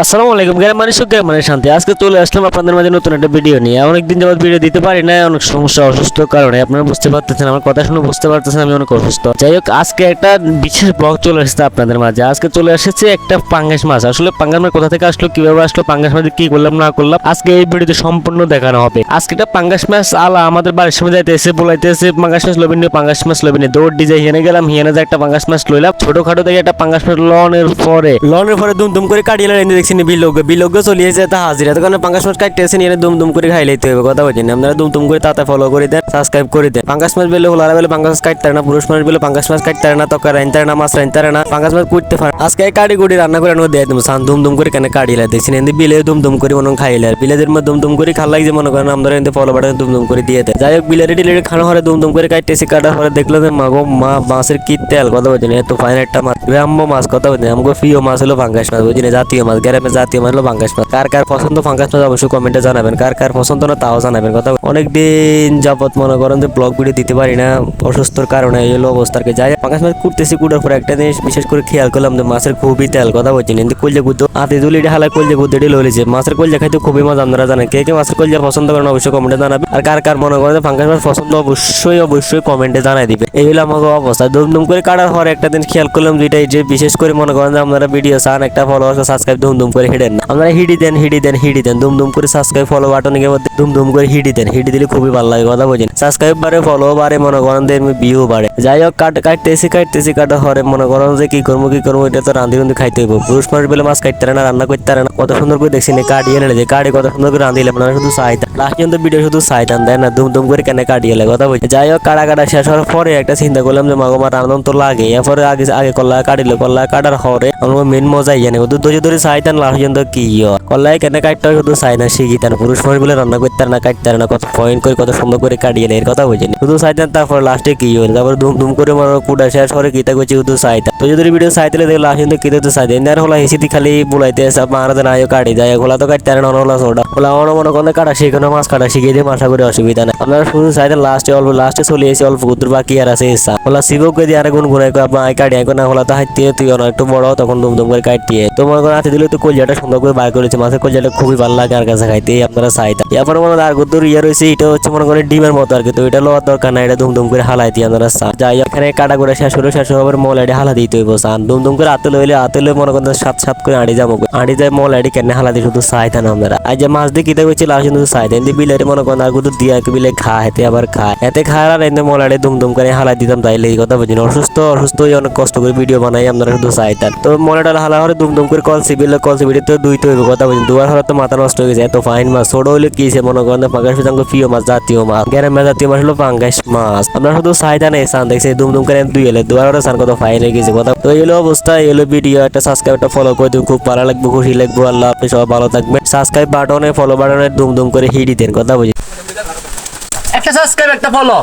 আসসালামু আলাইকুম গ্রাম মানে গ্রাম মানে শান্তি। আজকে চলে আসলাম আপনাদের মাঝে নতুন একটা ভিডিও নিয়ে। অনেকদিন যাবত ভিডিও দিতে পারি না অনেক সমস্যা, অসুস্থ কারণে। আপনারা বুঝতে পারতেছেন, আমার কথা শুনে বুঝতে পারতেছেন, আমি অনেক অসুস্থ। যাই হোক, আজকে একটা বিশেষ ব্লগ চলে এসেছে আপনাদের মাঝে। আজকে চলে এসেছে একটা পাঙ্গাস মাছ। আসলে পাঙ্গাস মাছ কোথা থেকে আসলো, কীভাবে আসলো, পাঙ্গাস মাছ কি করলাম, না করলাম, আজকে এই ভিডিওতে সম্পূর্ণ দেখানো হবে। আজকে একটা পাঙ্গাস মাছ আলা আমাদের বাড়ির সামনে যাইতে এসে পাঙ্গাস মাছ লবিনি পাঙ্গাস মাছ লবিনি দৌড় ডিজে হিয়ানে গেলাম হিয়ানে যে একটা পাঙ্গাস মাছ লইলাম। ছোটখাটো থেকে একটা পাঙ্গাস মাছ লনের পরে লনের পরে দুম দুম করে কাটিয়ে দেখছি বিলোগ বিলোগ চলিয়েছে তা হাজিরা। তখন পাঙ্গাস মাছ কাটতে এসে নিয়ে দুম দুম করে খাই লইতে হবে কথা বলছেন আপনারা দুম দুম করে তাতে ফলো করে দেন সাবস্ক্রাইব করে দেন। পাঙ্গাস মাছ বেলে হোলারা বেলে পাঙ্গাস মাছ কাটতে না পুরুষ মাছ বেলে পাঙ্গাস মাছ কাটতে না তকা রাইনতে না, মাছ রাইনতে না পাঙ্গাস মাছ কুটতে পারে আজকে কাটি কুটি রান্না করে আনো দিয়ে দেবো সান দুম দুম করে কেন কাটিয়ে দেখছি এনে বিলে দুম দুম করে মনে খাইলে আর বিলেদের মধ্যে দুম দুম করে খাল যে মনে করেন আমরা এনে ফলো বাটে দুম দুম করে দিয়ে দেয়। যাই হোক, বিলের টিলের খানো হরে দুম দুম করে কাটতেছি কাটার পরে দেখল যে মা গো মা মাছের কি তেল, কথা বলছেন এত ফাইন একটা মাছ। গ্রাম্য মাছ, কথা বলছেন আমাকে প্রিয় মাছ হলো পাঙ্গাস মাছ বুঝিনি জাতীয় মাছ গ্রামের জাতীয় মাছ হলো মাছ কার কার পছন্দ পাঙ্গাস মাছ অবশ্যই কমেন্টে জানাবেন। কার কার পছন্দ না তাও জানাবেন। কথা অনেক দিন যাবত মনে করেন যে ব্লগ ভিডিও দিতে পারি না। অসুস্থর কারণে এই হলো অবস্থা। আর কি যাই হোক, পাঙ্গাস মাছ কুটতেছি কুটার পরে একটা জিনিস বিশেষ করে খেয়াল করলাম যে মাছের খুবই তেল। কথা বলছেন কিন্তু কলজে গুদ্দ হাতে দুলি হালা কলজে গুদ্দটি লইছে মাছের কলজে খাইতে খুবই মজা আপনারা জানেন। কে কে মাছের কলজে পছন্দ করেন অবশ্যই কমেন্টে জানাবেন। আর কার কার মনে করেন যে মাছ পছন্দ অবশ্যই অবশ্যই কমেন্টে জানাই দিবে এই হলো আমাকে অবস্থা। দুম দুম করে কাটার পরে একটা দিন খেয়াল করলাম যেটা এই যে বিশেষ করে মনে করেন যে আপনারা ভিডিও চান একটা ফলোয়ার সাবস্ক্রাইব দুম দুম করে হিডেন না। আপনারা হিডি দেন হিডি দেন হিডি দেন। দুম দুম করে সাবস্ক্রাইব ফলো বাটনের মধ্যে দুম দুম করে হিডি দেন। হিডি দিলে খুবই ভালো লাগে, কথা বলছেন। সাবস্ক্রাইব বাড়ে ফলো বাড়ে, মনে করেন ভিউ বাড়ে। যাই হোক, কাট কাটতেছি কাটতেছি, কাটা হরে। মনে করেন যে কি করব কি করব, এটা তো রান্ধি রান্ধি খাইতে হইব। পুরুষ মানুষ বলে মাছ পারে না, রান্না করতে না। কত সুন্দর করে দেখছি না কাটিয়ে যে কাটে কত সুন্দর করে রান্ধিলে মানে শুধু চাইতাম লাস্ট পর্যন্ত ভিডিও শুধু চাইতাম দেয় না? দুম দুম করে কেন কাটিয়ে এলে কথা বলছি যাই হোক, কাটা কাটা শেষ হওয়ার পরে একটা চিন্তা করলাম যে, মাগো, মার আনন্দ তো লাগে। এরপরে আগে আগে কল্লা কাটিলে কল্লা কাটার হরে। আমার মেন মজাই জানে, ওদের ধরে ধরে লাস্ট পর্যন্ত কি হয়? কল্লায় কেন কাটতে হয়? শুধু চাই না শিখিতাম পুরুষ মানুষ বলে রান্না করতে না কাটতে না। কত পয়েন্ট করে, কত সুন্দর করে কাটিয়ে নেয়, এর কথা বুঝিনি শুধু চাইতাম তারপর লাস্টে কি হলো তারপর ধুম ধুম করে মনে কুড়া শেষ করে কিতা করছি শুধু চাইতাম তো যদি ভিডিও চাইতে দেখলে লাস্ট পর্যন্ত কিতে তো চাইতেন আর হলা হেসিতি খালি বুলাইতে সব মারাতে না কাটি যায়। হলা তো কাটতে না, হলা সোটা হলা অন মনে করেন কাটা শিখানো, মাছ কাটা শিখিয়ে দিয়ে আশা করি অসুবিধা নেই। আপনারা শুধু চাইতেন লাস্টে অল্প লাস্টে চলে এসে অল্প কুতুর বাকি আর আছে ইচ্ছা হলা শিবকে দিয়ে আর গুন গুনাই করে আপনার আই কাটি না, হলা তো হাইতে তুই অনেক একটু বড় তখন দুম দুম করে কাটিয়ে তো মনে করেন, হাতে দিলে তো কলজাটা সুন্দর করে বার করেছে। মাছের কলজাটা খুবই ভালো লাগে আর কাছে খাইতে। আপনারা চাইতাম এরপরে মনে আর গুতুর ইয়ে রয়েছে, এটা হচ্ছে মনে করেন ডিমের মতো আর কি। তো এটা লওয়ার দরকার না এটা দুম করে হালাই আপনারা চান। যাই এখানে কাটা করে শেষ হলো, শেষ হওয়ার মল আইডি হালা দিতে হইব, চান। দুম করে আতে লইলে আতে লই মনে করেন সাত সাত করে আড়ি যাব। আড়ি যায় মল আইডি কেন হালা দিয়ে শুধু চাইতাম আমরা আজ যে মাছ দিয়ে কিতে করছি লাস্ট শুধু চাইতেন দিয়ে বিলের মনে করেন আর গুতুর দিয়া বিলে খায় এতে আবার খায়। এতে খায় আর এতে মল আইডি দুম করে হালা দিতাম তাইলে এই কথা বুঝিনি অসুস্থ অসুস্থ হয়ে অনেক কষ্ট করে ভিডিও বানাই, আপনারা শুধু চাইতেন তো। মলেটা হালা হলে দুম দুম করে কল সিবিলে কল সিবিলে তো দুই তো কথা বুঝিনি দুবার হলে তো মাথা নষ্ট হয়ে গেছে এত ফাইন মাছ, ছোট হইলে কি সে মনে করেন পাঙ্গাস মাছ প্রিয় মাছ, জাতীয় মাছ। গ্রামের জাতীয় মাছ হলো পাঙ্গাস মাছ। আমরা শুধু চাইতেন এই সান দেখছি দুম দুম করে দুই এলে। দুবার হলে সান কত ফাইন হয়ে গেছে, কথা। তো এলো অবস্থা এলো ভিডিও একটা সাবস্ক্রাইব একটা ফলো করে দিন, খুব ভালো লাগবে, খুশি লাগবে, আল্লাহ আপনি সবাই ভালো থাকবেন। সাবস্ক্রাইব বাটনে ফলো বাটনে দুম দুম করে হিডি দেন কথা বুঝি একটা সাবস্ক্রাইব একটা ফলো